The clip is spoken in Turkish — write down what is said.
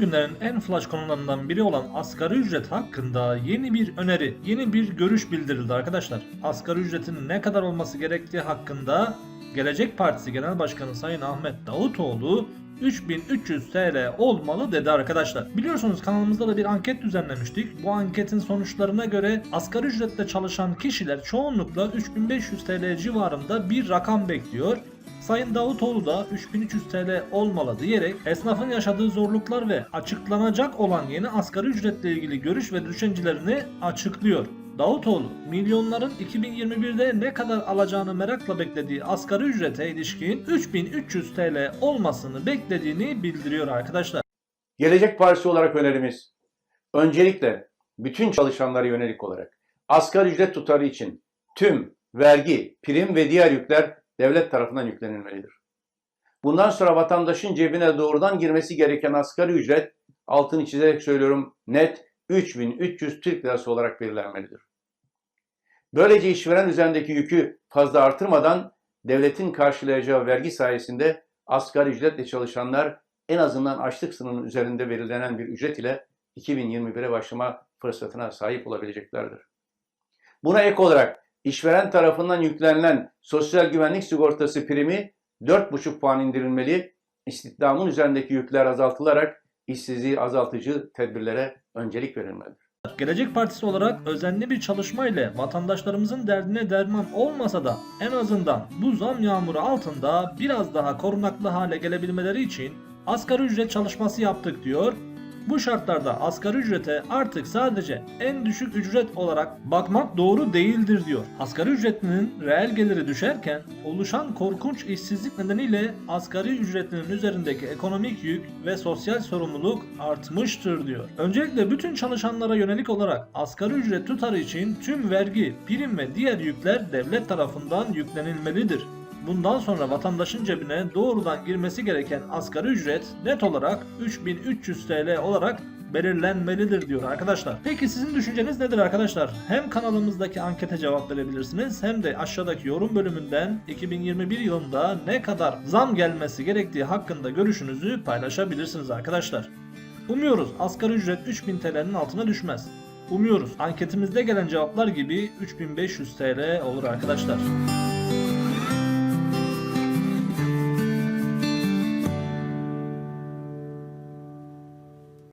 günlerin en flash konularından biri olan asgari ücret hakkında yeni bir öneri, yeni bir görüş bildirildi arkadaşlar. Asgari ücretin ne kadar olması gerektiği hakkında Gelecek Partisi Genel Başkanı Sayın Ahmet Davutoğlu 3300 TL olmalı dedi arkadaşlar. Biliyorsunuz kanalımızda da bir anket düzenlemiştik. Bu anketin sonuçlarına göre asgari ücretle çalışan kişiler çoğunlukla 3500 TL civarında bir rakam bekliyor. Sayın Davutoğlu da 3300 TL olmalı diyerek esnafın yaşadığı zorluklar ve açıklanacak olan yeni asgari ücretle ilgili görüş ve düşüncelerini açıklıyor. Davutoğlu, milyonların 2021'de ne kadar alacağını merakla beklediği asgari ücrete ilişkin 3300 TL olmasını beklediğini bildiriyor arkadaşlar. Gelecek Partisi olarak önerimiz öncelikle bütün çalışanlara yönelik olarak asgari ücret tutarı için tüm vergi, prim ve diğer yükler devlet tarafından yüklenilmelidir. Bundan sonra vatandaşın cebine doğrudan girmesi gereken asgari ücret altını çizerek söylüyorum net 3300 Türk Lirası olarak belirlenmelidir. Böylece işveren üzerindeki yükü fazla artırmadan devletin karşılayacağı vergi sayesinde asgari ücretle çalışanlar en azından açlık sınırının üzerinde belirlenen bir ücret ile 2021'e başlama fırsatına sahip olabileceklerdir. Buna ek olarak işveren tarafından yüklenilen sosyal güvenlik sigortası primi 4,5 puan indirilmeli, istihdamın üzerindeki yükler azaltılarak işsizliği azaltıcı tedbirlere öncelik verilmelidir. Gelecek Partisi olarak özenli bir çalışma ile vatandaşlarımızın derdine derman olmasa da en azından bu zam yağmuru altında biraz daha korunaklı hale gelebilmeleri için asgari ücret çalışması yaptık diyor. Bu şartlarda asgari ücrete artık sadece en düşük ücret olarak bakmak doğru değildir diyor. Asgari ücretlinin reel geliri düşerken oluşan korkunç işsizlik nedeniyle asgari ücretlinin üzerindeki ekonomik yük ve sosyal sorumluluk artmıştır diyor. Öncelikle bütün çalışanlara yönelik olarak asgari ücret tutarı için tüm vergi, prim ve diğer yükler devlet tarafından yüklenilmelidir. Bundan sonra vatandaşın cebine doğrudan girmesi gereken asgari ücret net olarak 3300 TL olarak belirlenmelidir diyor arkadaşlar. Peki sizin düşünceniz nedir arkadaşlar? Hem kanalımızdaki ankete cevap verebilirsiniz hem de aşağıdaki yorum bölümünden 2021 yılında ne kadar zam gelmesi gerektiği hakkında görüşünüzü paylaşabilirsiniz arkadaşlar. Umuyoruz asgari ücret 3000 TL'nin altına düşmez. Umuyoruz anketimizde gelen cevaplar gibi 3500 TL olur arkadaşlar.